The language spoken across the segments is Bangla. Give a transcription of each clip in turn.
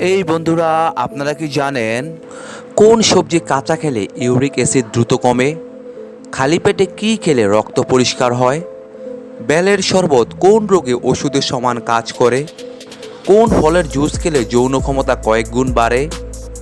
এই বন্ধুরা, আপনারা কি জানেন কোন সবজি কাঁচা খেলে ইউরিক অ্যাসিড দ্রুত কমে? খালি পেটে কী খেলে রক্ত পরিষ্কার হয়? বেলের শরবত কোন রোগে ওষুধের সমান কাজ করে? কোন ফলের জুস খেলে যৌন ক্ষমতা কয়েক গুণ বাড়ে?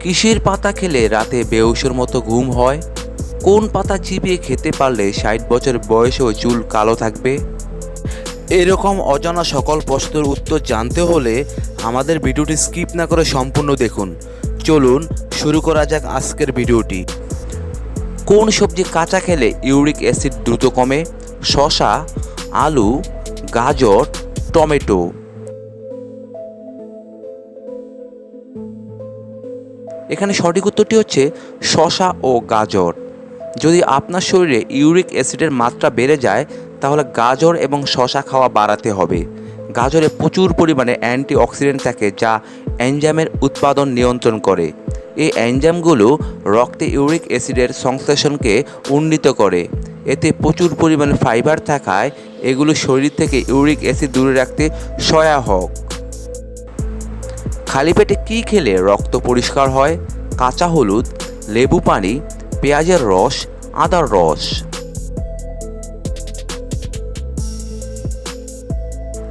কিসের পাতা খেলে রাতে বেউসের মতো ঘুম হয়? কোন পাতা চিবিয়ে খেতে পারলে ষাট বছর বয়সেও চুল কালো থাকবে? এরকম অজানা সকল প্রশ্নের উত্তর জানতে হলে আমাদের ভিডিওটি স্কিপ না করে সম্পূর্ণ দেখুন। চলুন শুরু করা যাক আজকের ভিডিওটি। কোন সবজি কাঁচা খেলে ইউরিক অ্যাসিড দ্রুত কমে? শসা, আলু, গাজর, টমেটো। এখানে সঠিক উত্তরটি হচ্ছে শশা ও গাজর। যদি আপনার শরীরে ইউরিক অ্যাসিডের মাত্রা বেড়ে যায়, তাহলে গাজর এবং শশা খাওয়া বাড়াতে হবে। গাজরে প্রচুর পরিমাণে অ্যান্টি অক্সিডেন্ট থাকে যা এনজামের উৎপাদন নিয়ন্ত্রণ করে। এই এনজামগুলো রক্তে ইউরিক অ্যাসিডের সংশ্লেষণকে উন্নীত করে। এতে প্রচুর পরিমাণে ফাইবার থাকায় এগুলো শরীর থেকে ইউরিক অ্যাসিড দূরে রাখতে সহায়ক। খালি পেটে কী খেলে রক্ত পরিষ্কার হয়? কাঁচা হলুদ, লেবু পানি, পেঁয়াজের রস, আদার রস।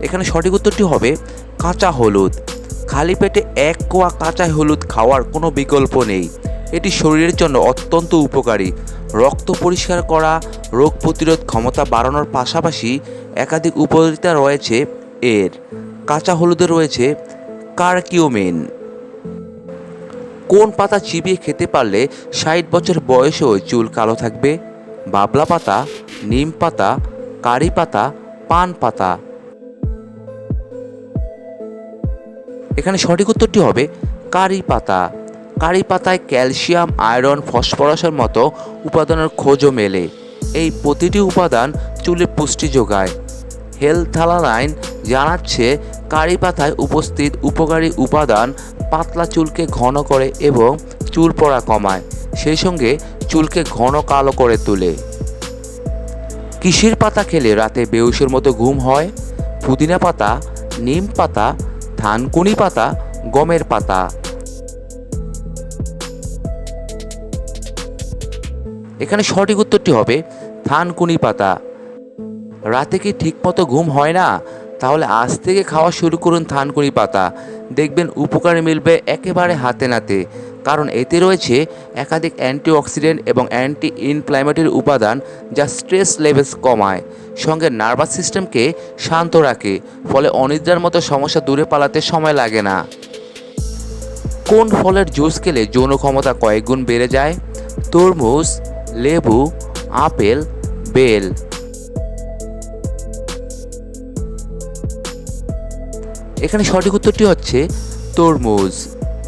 এখানে সঠিক উত্তরটি হবে কাঁচা হলুদ। খালি পেটে এক কোয়া কাঁচা হলুদ খাওয়ার কোনো বিকল্প নেই। এটি শরীরের জন্য অত্যন্ত উপকারী। রক্ত পরিষ্কার করা, রোগ প্রতিরোধ ক্ষমতা বাড়ানোর পাশাপাশি একাধিক উপকারিতা রয়েছে এর। কাঁচা হলুদে রয়েছে কার্কিউমিন। কোন পাতা চিবিয়ে খেতে পারলে ষাট বছর বয়সেও চুল কালো থাকবে? বাবলা পাতা, নিম পাতা, কারি পাতা, পান পাতা। এখানে সঠিক উত্তরটি হবে কারি পাতা। কারি পাতায় ক্যালসিয়াম, আয়রন, ফসফরাসের মতো উপাদানের খোঁজও মেলে। এই প্রতিটি উপাদান চুলে পুষ্টি যোগায়। হেলথালালাইন জানাচ্ছে কারি পাতায় উপস্থিত উপকারী উপাদান পাতলা চুলকে ঘন করে এবং চুল পড়া কমায়, সেই সঙ্গে চুলকে ঘন কালো করে তোলে। কিসের পাতা খেলে রাতে বেউসের মতো ঘুম হয়? পুদিনা পাতা, নিম পাতা থানকুনি পাতা, গমের পাতা। এখানে সঠিক উত্তরটি হবে থানকুনি পাতা। রাতে কি ঠিকমতো ঘুম হয় না? তাহলে আজ থেকে খাওয়া শুরু করুন থানকুনি পাতা। দেখবেন উপকার মিলবে একেবারে হাতে নাতে। কারণ এতে রয়েছে একাধিক অ্যান্টিঅক্সিডেন্ট এবং অ্যান্টি ইনফ্ল্যামেটরি উপাদান যা স্ট্রেস লেভেলস কমায়, সঙ্গে নার্ভাস সিস্টেমকে শান্ত রাখে, ফলে অনিদ্রার মতো সমস্যা দূরে পালাতে সময় লাগে না। কোন ফলের জুস খেলে যৌন ক্ষমতা কয়েক গুণ বেড়ে যায়? তরমুজ, লেবু, আপেল, বেল। এখানে সঠিক উত্তরটি হচ্ছে তরমুজ।